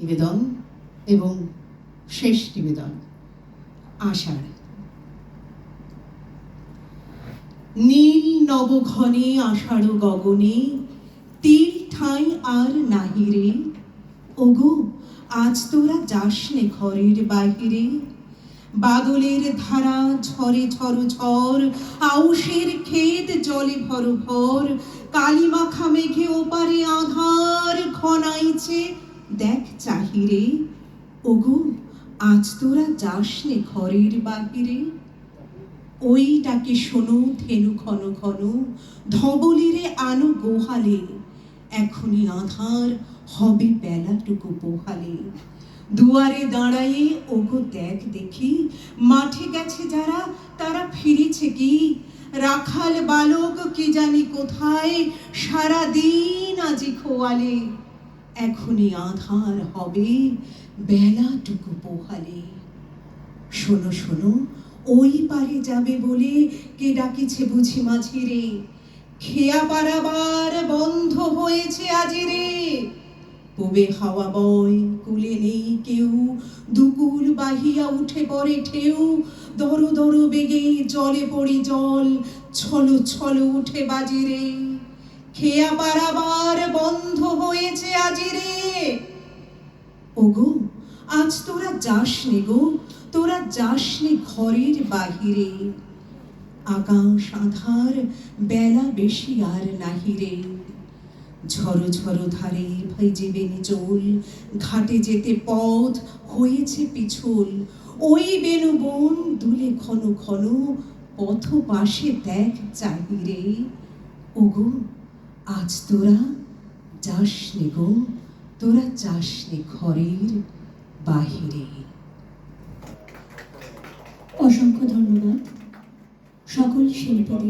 নিবেদন এবং শেষ নিবেদন আষাঢ় নীল নবঘনে আষাঢ় গগনে, তীর ঠাঁই আর নাহিরে ওগো, আজ তোরা যাসনে ঘরের বাহিরে। বাদলের ধারা ঝরে ঝড় ঝড় আউশের ক্ষেত জলে ভর ভর কালিমাখা মেঘে ওপারে আধার ঘনাইছে দেখ চাহিরে, ওগো, আজ তোরা যাসনে ঘরের বাহিরে। ওই ডাকে শোনো ধেনু ঘন ঘন, ধবলিরে আনো গোহালে। এখনই আধার হবে বেলাটুকু পোহালে। দুয়ারে দাঁড়ায়ে ওগো দেখ দেখি, মাঠে গেছে যারা, তারা ফিরেছে কি? রাখাল বালক কি জানি কোথায় সারা দিন আজি খোয়ালে। এখনই আধার হবে। বেলাটুকু পোহালে। শোনো শোনো, ওই পারে যাবে বলে কে ডাকিছে বুঝি মাঝি রে? খেয়া পারাবার বন্ধ হয়েছে আজি রে। পুবে হাওয়া বয় কুলে নেই কেউ। দুকুল বাহিয়া উঠে পড়ে ঢেউ। দর দর বেগে জলে পড়ি জল। ছলো ছলো উঠে বাজিরে খেয়া পারাবার বন্ধ হয়েছে আজি রে? ওগো, আজ তোরা যাস নে গো, তোরা যাস নে ঘরের বাহিরে। আকাশ আধার, বেলা বেশি আর নাহিরে ঝড়ো ঝড়ো ধারে ভেজে চোল ঘাটে যেতে পথ হয়েছে পিছল। ওই বেনু বন দুলে ঘন ঘন পথ পাশে দেখ চাহিরে ওগো আজ তোরা যাস গো তোরা চাস ঘরের বাহিরে। অসংখ্য ধন্যবাদ। সকল শিল্পীদের